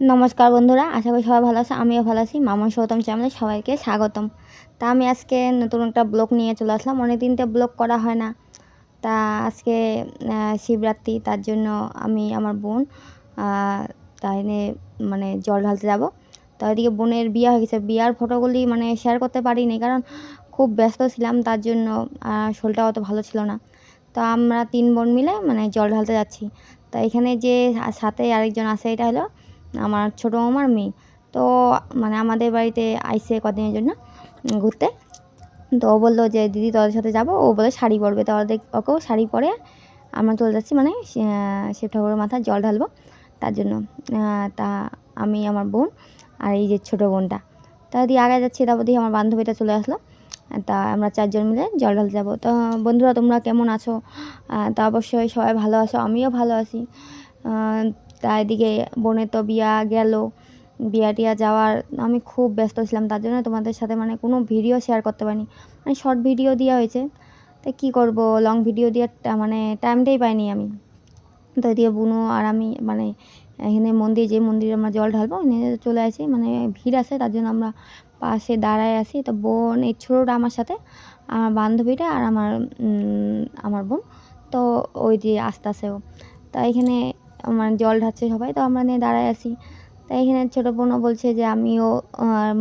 নমস্কার বন্ধুরা, আশা করি সবাই ভালো আছে, আমিও ভালো আছি। মামা সৌতম চ্যানেলে সবাইকে স্বাগতম। তা আমি আজকে নতুন একটা ব্লগ নিয়ে চলে আসলাম অনেক দিনতে ব্লগ করা হয় না। তা আজকে শিবরাত্রি, তার জন্য আমি আমার বোন তাই মানে জল ঢালতে যাব। তো এদিকে বোনের বিয়ে হয়ে গেছে, বিয়ার ফটোগুলি মানে শেয়ার করতে পারিনি, কারণ খুব ব্যস্ত ছিলাম, তার জন্য শরীরটা অত ভালো ছিল না। তো আমরা তিন বোন মিলে মানে জল ঢালতে যাচ্ছি। তা এখানে যে সাথে আরেকজন আছে, এটা হলো আমার ছোটো মামার মেয়ে। তো মানে আমাদের বাড়িতে আইসে কদিনের জন্য ঘুরতে। তো ও বলল যে, দিদি, তোদের সাথে যাব? ও বলে, শাড়ি পরবে। তো ওদের ওকেও শাড়ি পরে আমরা চলে যাচ্ছি মানে শিব ঠাকুরের মাথায় জল ঢালবো। তার জন্য তা আমি, আমার বোন আর এই যে ছোটো বোনটা। তা দিয়ে আগে যাচ্ছি, তারপর দিয়ে আমার বান্ধবীটা চলে আসলো। তা আমরা চারজন মিলে জল ঢালতে যাব। তো, বন্ধুরা, তোমরা কেমন আছো? তা অবশ্যই সবাই ভালো আছো, আমিও ভালো আছি। তা এদিকে বোনের তো বিয়া গেল। বিয়া টিয়া যাওয়ার আমি খুব ব্যস্ত ছিলাম, তার জন্য তোমাদের সাথে মানে কোনো ভিডিও শেয়ার করতে পারিনি। মানে শর্ট ভিডিও দেওয়া হয়েছে। তা কী করব? লং ভিডিও দেওয়ার মানে টাইমটাই পাইনি আমি। তো এদিকে বুনো আর আমি মানে এখানে মন্দির, যে মন্দিরে আমরা জল ঢালবো, এখানে চলে আসি। মানে ভিড় আছে, তার জন্য আমরা পাশে দাঁড়ায় আসি তো বোন, এই ছোটোটা আমার সাথে, আমার বান্ধবীটা আর আমার আমার বোন। তো ওই যে আস্তে আস্তে ও তা এখানে আমার জল ঢালছে সবাই, তো আমরা নিয়ে দাঁড়ায় আছি। তাই এখানে ছোটো বোনও বলছে যে আমিও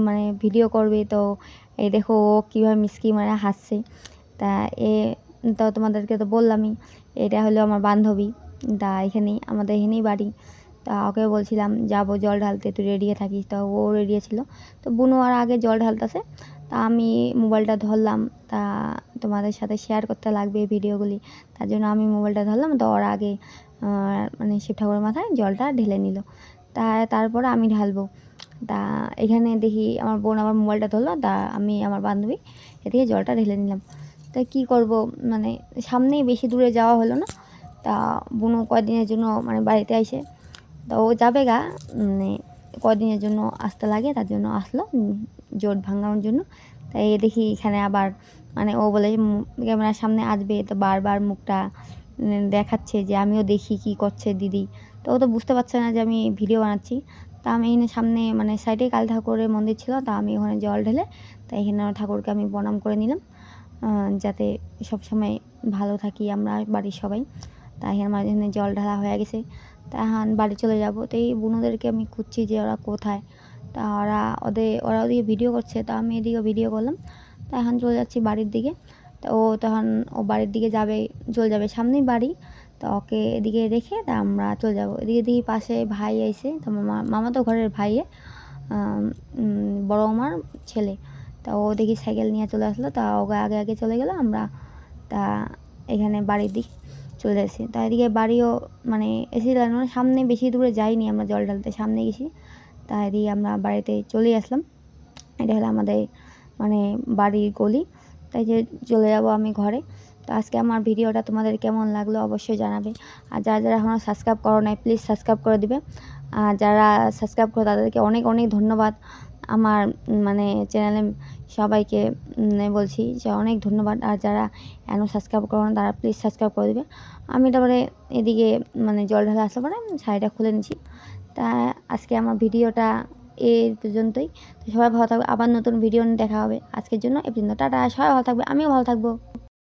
মানে ভিডিও করবে, তো এই দেখো ও কীভাবে মিসকি মানে হাসছে। তা এ, তো তোমাদেরকে তো বললামই, এটা হলো আমার বান্ধবী। তা এখানেই, আমাদের এখানেই বাড়ি। তা ওকে বলছিলাম, যাব জল ঢালতে, তুই রেডি থাকিস। তা ও রেডি ছিল। তো বুনু আর আগে জল ঢালতেছে। তা আমি মোবাইলটা ধরলাম। তা তোমাদের সাথে শেয়ার করতে লাগবে ভিডিওগুলি তার জন্য আমি মোবাইলটা ধরলাম, তো ওর আগে মানে শিব ঠাকুরের মাথায় জলটা ঢেলে নিল। তা তারপরে আমি ঢালবো। তা এখানে দেখি আমার বোন আমার মোবাইলটা ধরলো, তা আমি আমার বান্ধবী এদিকে জলটা ঢেলে নিলাম। তা কী করব? মানে সামনেই বেশি দূরে যাওয়া হলো না। তা বোনও কয়দিনের জন্য মানে বাড়িতে আসে তা ও যাবে গা মানে কদিনের জন্য আসতে লাগে, তার জন্য আসলো জোট ভাঙানোর জন্য। তাই দেখি এখানে আবার মানে ও বলে ক্যামেরার সামনে আসবে। তো বারবার মুখটা দেখাচ্ছে যে আমিও দেখি কি করছে দিদি। তো ও তো বুঝতে পারছে না যে আমি ভিডিও বানাচ্ছি। তা আমি এখানে সামনে মানে সাইডে কাল ঠাকুরের মন্দির ছিল, তা আমি ওখানে জল ঢেলে তাই এখানে ঠাকুরকে আমি প্রণাম করে নিলাম যাতে সব সময় ভালো থাকি আমরা বাড়ির সবাই। তাই আমার এখানে জল ঢালা হয়ে গেছে। তা বাড়ি চলে যাব। তো এই বুনোদেরকে আমি খুঁজছি যে ওরা কোথায়। তা ওরা ওদের, ওরা ওদিকে ভিডিও করছে, তা আমি এদিকে ভিডিও করলাম। তা এখন চলে যাচ্ছি বাড়ির দিকে। তা ও তখন ও বাড়ির দিকে যাবে, চলে যাবে সামনেই বাড়ি। তো ওকে এদিকে রেখে তা আমরা চলে যাব। এদিকে দেখি পাশে ভাই আইসে, তো মামা মামা তো ঘরের ভাইয়ে বড় মামার ছেলে। তা ও দেখি সাইকেল নিয়ে চলে আসলো, তা ওকে আগে আগে চলে গেলো, আমরা তা এখানে বাড়ির দিক চলে এসেছি তা এদিকে বাড়িও মানে এসেছিলাম মানে সামনে বেশি দূরে যাইনি আমরা জল ঢালতে, সামনে গেছি। তা এদিকে আমরা বাড়িতে চলে আসলাম। এটা হলো আমাদের মানে বাড়ির গলি। তাই যে চলে যাব আমি ঘরে। তো আজকে আমার ভিডিওটা তোমাদের কেমন লাগল অবশ্যই জানাবে। আর যারা যারা এখনও সাবস্ক্রাইব করো নাই প্লিজ সাবস্ক্রাইব করে দিবে। আর যারা সাবস্ক্রাইব করো, তাদেরকে অনেক অনেক ধন্যবাদ। আমার মানে চ্যানেলে সবাইকে বলছি যে অনেক ধন্যবাদ। আর যারা এখনও সাবস্ক্রাইব করো না, তারা প্লিজ সাবস্ক্রাইব করে দেবে। আমি তারপরে এদিকে মানে জল ঢালা আসলে পরে শাড়িটা খুলে নিচ্ছি। তা আজকে আমার ভিডিওটা এই পর্যন্তই। তো সবাই ভালো থাকবে, আবার নতুন ভিডিও দেখা হবে। আজকের জন্য এ পর্যন্ত। টাটা, সবাই ভালো থাকবে, আমিও ভালো থাকব।